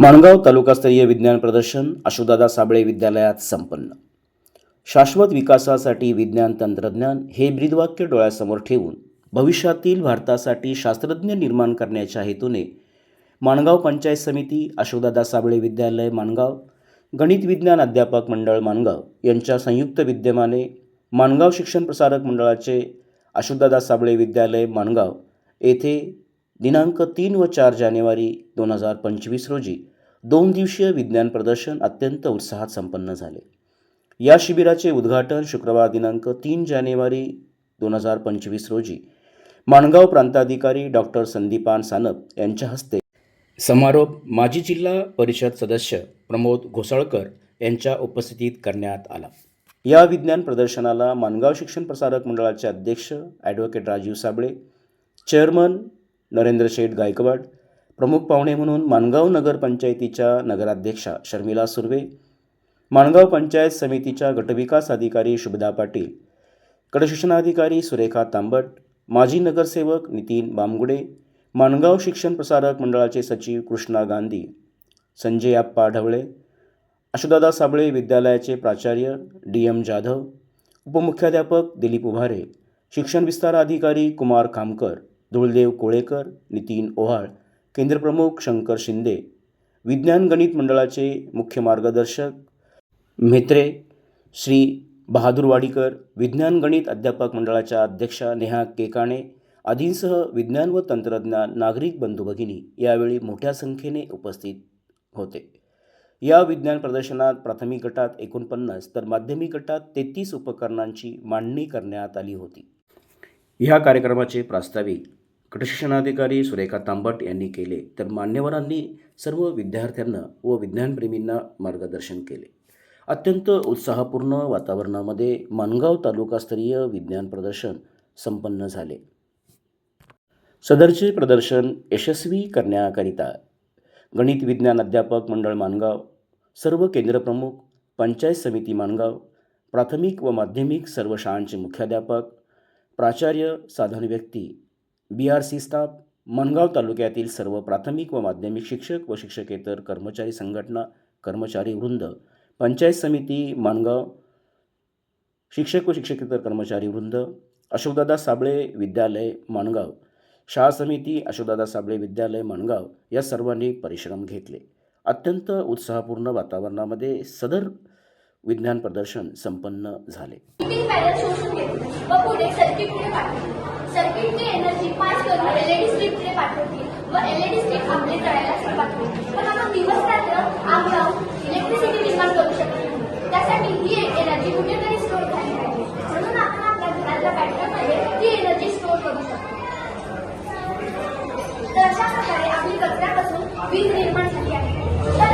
माणगाव तालुकास्तरीय विज्ञान प्रदर्शन अशोकदादा साबळे विद्यालयात संपन्न. शाश्वत विकासासाठी विज्ञान तंत्रज्ञान हे ब्रीदवाक्य डोळ्यासमोर ठेवून भविष्यातील भारतासाठी शास्त्रज्ञ निर्माण करण्याच्या हेतूने माणगाव पंचायत समिती अशोकदादा साबळे विद्यालय माणगाव गणित विज्ञान अध्यापक मंडळ माणगाव यांच्या संयुक्त विद्यमाने माणगाव शिक्षण प्रसारक मंडळाचे अशोकदादा साबळे विद्यालय माणगाव येथे दिनांक तीन व चार जानेवारी दोन हजार पंचवीस रोजी दोन दिवसीय विज्ञान प्रदर्शन अत्यंत उत्साहात संपन्न झाले. या शिबिराचे उद्घाटन शुक्रवार दिनांक तीन जानेवारी दोन हजार पंचवीस रोजी माणगाव प्रांताधिकारी डॉक्टर संदीपान सानप यांच्या हस्ते समारोप माजी जिल्हा परिषद सदस्य प्रमोद घोसाळकर यांच्या उपस्थितीत करण्यात आला. या विज्ञान प्रदर्शनाला माणगाव शिक्षण प्रसारक मंडळाचे अध्यक्ष ॲडव्होकेट राजीव साबळे चेअरमन नरेंद्र शेठ गायकवाड प्रमुख पाहुणे म्हणून माणगाव नगरपंचायतीच्या नगराध्यक्षा शर्मिला सुर्वे माणगाव पंचायत समितीच्या गटविकास अधिकारी शुभदा पाटील कडशिक्षणाधिकारी सुरेखा तांबट माजी नगरसेवक नितीन बामगुडे माणगाव शिक्षण प्रसारक मंडळाचे सचिव कृष्णा गांधी संजय आप्पा ढवळे अशोदादा साबळे विद्यालयाचे प्राचार्य डी एम जाधव उपमुख्याध्यापक दिलीप उभारे शिक्षण विस्तार अधिकारी कुमार खामकर धुळदेव कोळेकर नितीन ओहाळ केंद्रप्रमुख शंकर शिंदे विज्ञान गणित मंडळाचे मुख्य मार्गदर्शक म्हेत्रे श्री बहादूर वाडीकर विज्ञान गणित अध्यापक मंडळाच्या अध्यक्षा नेहा केकाणे आदींसह विज्ञान व तंत्रज्ञान नागरिक बंधू भगिनी यावेळी मोठ्या संख्येने उपस्थित होते. या विज्ञान प्रदर्शनात प्राथमिक गटात एकोणपन्नास तर माध्यमिक गटात तेहतीस उपकरणांची मांडणी करण्यात आली होती. ह्या कार्यक्रमाचे प्रास्ताविक गटशिक्षणाधिकारी सुरेखा तांबट यांनी केले तर मान्यवरांनी सर्व विद्यार्थ्यांना व विज्ञानप्रेमींना मार्गदर्शन केले. अत्यंत उत्साहपूर्ण वातावरणामध्ये माणगाव तालुकास्तरीय विज्ञान प्रदर्शन संपन्न झाले. सदरचे प्रदर्शन यशस्वी करण्याकरिता गणित विज्ञान अध्यापक मंडळ मानगाव सर्व केंद्रप्रमुख पंचायत समिती माणगाव प्राथमिक व माध्यमिक सर्व शाळांचे मुख्याध्यापक प्राचार्य साधन व्यक्ती B R C staff Mangaon तालुक्यातील सर्व प्राथमिक व माध्यमिक शिक्षक व शिक्षकेतर कर्मचारी संघटना कर्मचारी वृंद पंचायत समिती माणगाव शिक्षक व शिक्षकेतर कर्मचारी वृंद अशोकदादा साबळे विद्यालय माणगाव शाळा समिती अशोकदादा साबळे विद्यालय माणगाव या सर्वांनी परिश्रम घेतले. अत्यंत उत्साहपूर्ण वातावरणामध्ये सदर विज्ञान प्रदर्शन संपन्न झाले. व एलईडी स्टिक आपली जळायला सुरुवात होईल पण आपण दिवस रात्र आम्ही इलेक्ट्रिसिटी निर्माण करू शकतो त्यासाठी ही एनर्जी कुठेतरी स्टोर झाली पाहिजे म्हणून आपण आपल्या घरातल्या बॅटरीमध्ये ही एनर्जी स्टोर करू शकतो. तर अशा प्रकारे आपली कचऱ्यापासून वीज निर्माण झाली आहे. तर